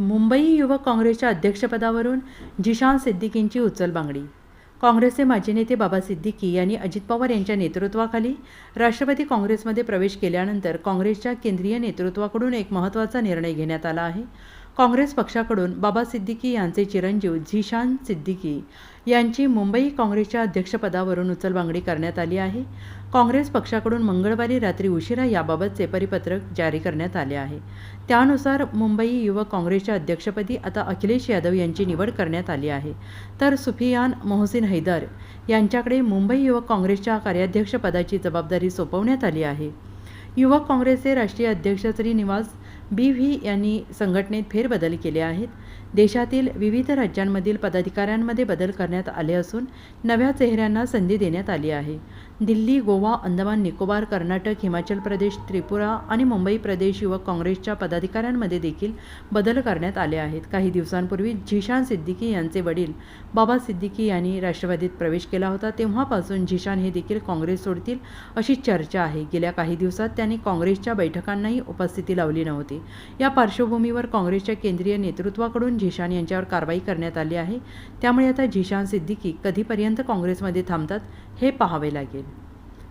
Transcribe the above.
मुंबई युवक काँग्रेसच्या अध्यक्षपदावरून जिशान सिद्दीकींची उचलबांगडी काँग्रेसचे माजी नेते बाबा सिद्दीकी यांनी अजित पवार यांच्या नेतृत्वाखाली राष्ट्रवादी काँग्रेसमध्ये प्रवेश केल्यानंतर काँग्रेसच्या केंद्रीय नेतृत्वाकडून एक महत्त्वाचा निर्णय घेण्यात आला आहे. काँग्रेस पक्षाकडून बाबा सिद्दीकी यांचे चिरंजीव झिशान सिद्दीकी यांची मुंबई काँग्रेसच्या अध्यक्षपदावरून उचलबांगडी करण्यात आली आहे. काँग्रेस पक्षाकडून मंगळवारी रात्री उशिरा याबाबतचे परिपत्रक जारी करण्यात आले आहे. त्यानुसार मुंबई युवक काँग्रेसच्या अध्यक्षपदी आता अखिलेश यादव यांची निवड करण्यात आली आहे. तर सुफियान मोहसिन हैदर यांच्याकडे मुंबई युवक काँग्रेसच्या कार्याध्यक्षपदाची जबाबदारी सोपवण्यात आली आहे. युवक काँग्रेसचे राष्ट्रीय अध्यक्ष श्रीनिवास बी व्ही यांनी संघटनेत फेरबदल केले आहेत. देशातील विविध राज्यांमधील पदाधिकाऱ्यांमध्ये बदल करण्यात आले असून नव्या चेहऱ्यांना संधी देण्यात आली आहे. दिल्ली गोवा अंदमान निकोबार कर्नाटक हिमाचल प्रदेश त्रिपुरा आणि मुंबई प्रदेश युवक काँग्रेसच्या पदाधिकाऱ्यांमध्ये देखील बदल करण्यात आले आहेत. काही दिवसांपूर्वी झिशान सिद्दीकी यांचे वडील बाबा सिद्दीकी यांनी राष्ट्रवादीत प्रवेश केला होता. तेव्हापासून झिशान हे देखील काँग्रेस सोडतील अशी चर्चा आहे. गेल्या काही दिवसात त्यांनी काँग्रेसच्या बैठकांनाही उपस्थिती लावली नव्हती. या पार्श्वभूमीवर काँग्रेसच्या केंद्रीय नेतृत्वाकडून झिशान यांच्यावर कारवाई करण्यात आली आहे. त्यामुळे आता झिशान सिद्दीकी कधीपर्यंत काँग्रेसमध्ये थांबतात हे पाहावे लागेल.